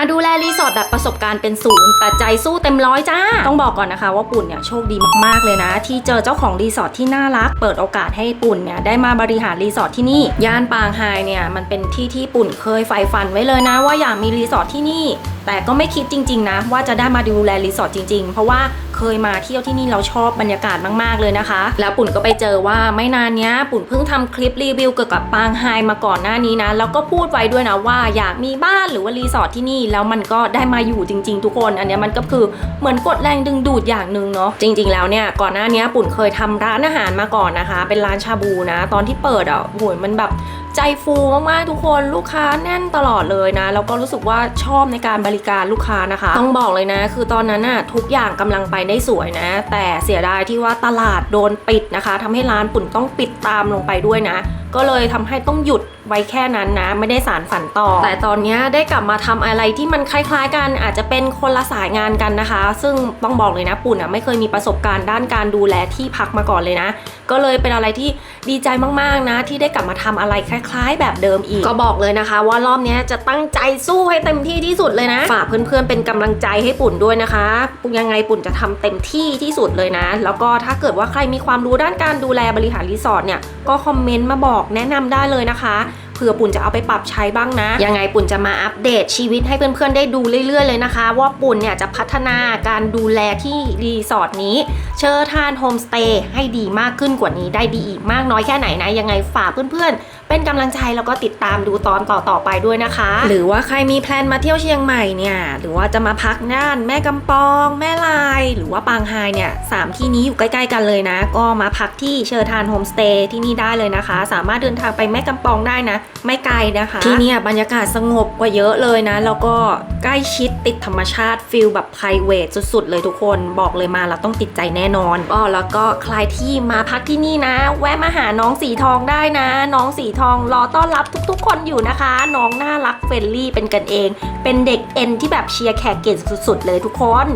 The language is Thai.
มาดูแลรีสอร์ทแบบประสบการณ์เป็นศูนย์แต่ใจสู้เต็มร้อยจ้า ต้องบอกก่อนนะคะว่าปุ่นเนี่ยโชคดีมากๆเลยนะ ที่เจอเจ้าของรีสอร์ทที่น่ารัก เปิดโอกาสให้ปุ่นเนี่ยได้มาบริหารรีสอร์ทที่นี่ ย่านปางไฮเนี่ยมันเป็นที่ที่ปุ่นเคยใฝ่ฝันไว้เลยนะ ว่าอยากมีรีสอร์ทที่นี่ แต่ก็ไม่คิดจริง ๆ นะ ว่าจะได้มาดูแลรีสอร์ทจริง ๆ เพราะว่าเคยมาเที่ยวที่นี่เราชอบบรรยากาศมากๆเลยนะคะ แล้วปุ่นก็ไปเจอว่าไม่นานนี้ปุ่นเพิ่งทำคลิปรีวิวเกี่ยวกับปางไฮมาก่อนหน้านี้นะแล้วก็พูดไว้ด้วยนะว่าอยากมีบ้านหรือว่ารีสอร์ทที่นี่แล้วมันก็ได้มาอยู่จริง ๆ ทุกคน อันเนี้ยมันก็คือเหมือนกดแรงดึงดูดอย่างหนึ่งเนาะจริง ๆ แล้วเนี่ยก่อนหน้านี้ปุ่นเคยทำร้านอาหารมาก่อนนะคะ เป็นร้านชาบูนะ ตอนที่เปิดอะโหยมันแบบใจฟูมากๆทุกคนลูกค้าแน่นตลอดเลยนะแล้วก็รู้สึกว่าชอบในการบริการลูกค้านะคะ ต้องบอกเลยนะ คือตอนนั้นน่ะทุกอย่างกำลังไปได้สวยนะ แต่เสียดายที่ว่าตลาดโดนปิดนะคะทำให้ร้านปุ่นต้องปิดตามลงไปด้วยนะก็เลยทำให้ต้องหยุดไว้แค่นั้นนะ ไม่ได้สารฝันต่อ แต่ตอนเนี้ยได้กลับมาทำอะไรที่มันคล้าย ๆ กันอาจจะเป็นคนละสายงานกันนะคะ ซึ่งต้องบอกเลยนะปุ่นอะไม่เคยมีประสบการณ์ด้านการดูแลที่พักมาก่อนเลยนะ ก็เลยเป็นอะไรที่ดีใจมากๆนะ ที่ได้กลับมาทำอะไรคล้าย ๆ แบบเดิมอีก ก็บอกเลยนะคะ ว่ารอบเนี้ยจะตั้งใจสู้ให้เต็มที่ที่สุดเลยนะฝากเพื่อนๆเป็นกำลังใจให้ปุ่นด้วยนะคะปุ่นยังไงปุ่นจะทำเต็มที่ที่สุดเลยนะ แล้วก็ถ้าเกิดว่าใครมีความรู้ด้านการดูแลบริหารรีสอร์ทเนี่ยก็คอมเมนต์มาบอกอกแนะนำได้เลยนะคะเผื่อปุ่นจะเอาไปปรับใช้บ้างนะ ยังไงปุ่นจะมาอัปเดตชีวิตให้เพื่อนๆได้ดูเรื่อยๆเลยนะคะ ว่าปุ่นเนี่ยจะพัฒนาการดูแลที่รีสอร์ทนี้ เชอร์ทานโฮมสเตย์ให้ดีมากขึ้นกว่านี้ได้ดีอีกมากน้อยแค่ไหนนะ ยังไงฝากเพื่อนๆ เป็นกำลังใจแล้วก็ติดตามดูตอนต่อๆไปด้วยนะคะ หรือว่าใครมีแพลนมาเที่ยวเชียงใหม่เนี่ยหรือว่าจะมาพักน่านแม่กำปอง แม่ลาย หรือว่าปางไฮเนี่ยสามที่นี้อยู่ใกล้ๆกันเลยนะ ก็มาพักที่เชอร์ทานโฮมสเตย์ที่นี่ได้เลยนะคะ สามารถเดินทางไปแม่กำปองได้นะ ไม่ไกลนะคะ ที่เนี่ยบรรยากาศสงบกว่าเยอะเลยนะ แล้วก็ใกล้ชิดติดธรรมชาติฟิลแบบ p r i v a t สุดๆ เลยทุกคนบอกเลยมาแล้วต้องติดใจแน่นอนอ๋อแล้วก็ใครที่มาพักที่นี่นะ แวะมาหาน้องสีทองได้นะ น้องสีทองรอต้อนรับทุกๆ คนอยู่นะคะ น้องน่ารักเฟรนลี่เป็นกันเอง เป็นเด็กเอ็นที่แบบเชียร์แขกเก่งสุดๆเลยทุกคน